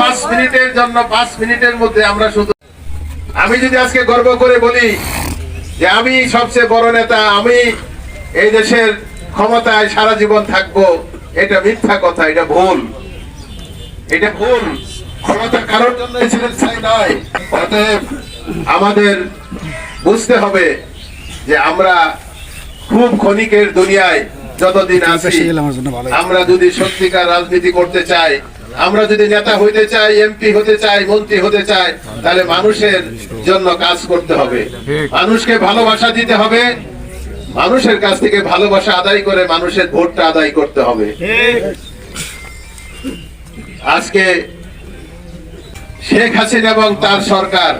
পাঁচ মিনিটের জন্য পাঁচ মিনিটের মধ্যে আমরা শুধু আমি যদি আজকে গর্ব করে বলি যে আমি সবচেয়ে বড় নেতা, আমি এই দেশের ক্ষমতায় সারা জীবন থাকব, এটা মিথ্যা কথা, এটা ভুল। এটা ভুল। ক্ষমতা কারোর জন্য ছিলেন চাই নয়, অতএব আমাদের বুঝতে হবে যে আমরা খুব ক্ষণিকের দুনিয়ায় যতদিন আছি আমরা যদি সত্যিকার রাজনীতি করতে চাই আমরা যদি নেতা হইতে চাই এমপি হতে চাই মন্ত্রী হতে চাই তাহলে মানুষের জন্য কাজ করতে হবে। মানুষকে ভালোবাসা দিতে হবে। মানুষের কাছ থেকে ভালোবাসা আদায় করে মানুষের ভোটটা আদায় করতে হবে। আজকে শেখ হাসিনা এবং তার সরকার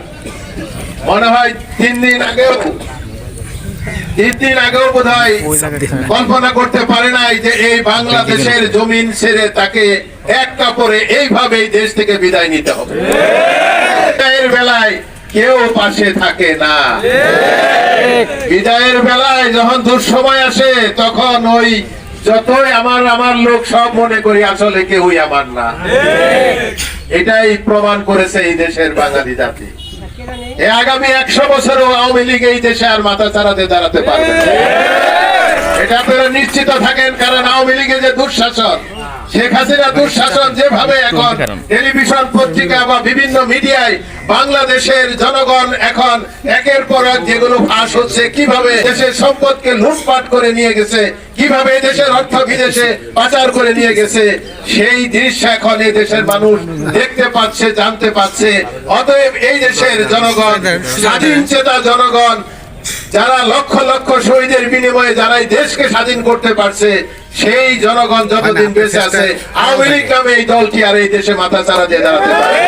মনে হয় তিন দিন আগেও তিন দিন আগেও বোধ কল্পনা করতে পারে নাই যে এই বাংলাদেশের জমিন ছেড়ে তাকে এক কাপড়ে এইভাবে দেশ থেকে বিদায় নিতে হবে। বেলায় কেউ পাশে থাকে না। বিদায়ের বেলায় যখন দুঃসময় আসে তখন ওই যতই আমার আমার লোক সব মনে করি আসলে কেউই আমার না। এটাই প্রমাণ করেছে এই দেশের বাঙালি জাতি। এ আগামী একশো বছরও আওয়ামী লীগ এই দেশে আর মাথা চারাতে দাঁড়াতে পারবে। এটা আপনারা নিশ্চিত থাকেন কারণ আওয়ামী লীগের যে দুঃশাসন শেখ হাসিনা দুঃশাসন যেভাবে এখন টেলিভিশন পত্রিকা বা বিভিন্ন মিডিয়ায় বাংলাদেশের জনগণ এখন একের পর এক যেগুলো ফাঁস হচ্ছে কীভাবে দেশের সম্পদকে লুটপাট করে নিয়ে গেছে কীভাবে দেশের অর্থ বিদেশে পাচার করে নিয়ে গেছে সেই দৃশ্য এখন এই দেশের মানুষ দেখতে পাচ্ছে জানতে পাচ্ছে। অতএব এই দেশের জনগণ স্বাধীন চেতা জনগণ যারা লক্ষ লক্ষ শহীদের বিনিময়ে যারা দেশকে স্বাধীন করতে পারছে সেই জনগণ যতদিন বেঁচে আছে আওয়ামী লীগ নামে এই দলটি আর এই দেশে মাথা চারা দিয়ে দাঁড়াতে পারে।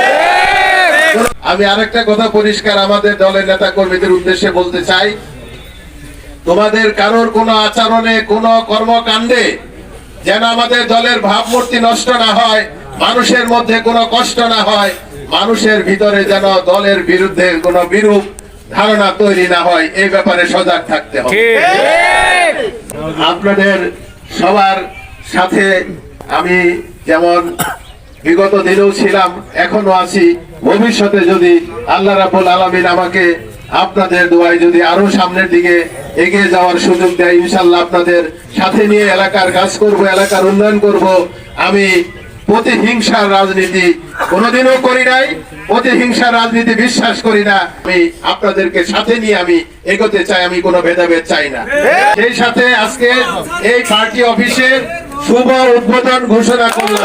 আমি আরেকটা কথা পরিষ্কার আমাদের দলের নেতা কর্মীদের উদ্দেশ্যে বলতে চাই। তোমাদের কারোর কোনো আচরণে কোনো কর্মকাণ্ডে যেন আমাদের দলের ভাবমূর্তি নষ্ট না হয় মানুষের মধ্যে কোনো কষ্ট না হয় মানুষের ভিতরে যেন দলের বিরুদ্ধে কোনো বিরূপ ধারণা তৈরি না হয় এই ব্যাপারে সজাগ থাকতে হবে। আপনাদের সবার সাথে আমি যেমন বিগত দিনেও ছিলাম, এখনও আছি। ভবিষ্যতে যদি আল্লাহ রাবুল আলমিন আমাকে আপনাদের দোয়ায় যদি আরও সামনের দিকে এগিয়ে যাওয়ার সুযোগ দেয় ইনশাল্লাহ আপনাদের সাথে নিয়ে এলাকার কাজ করব, এলাকার উন্নয়ন করব, আমি প্রতিহিংসার রাজনীতি কোনোদিনও করি নাই প্রতিহিংসার রাজনীতি বিশ্বাস করি না। আমি আপনাদেরকে সাথে নিয়ে আমি এগোতে চাই, আমি কোনো ভেদাভেদ চাই না। সেই সাথে আজকে এই পার্টি অফিসের শুভ উদ্বোধন ঘোষণা করলাম।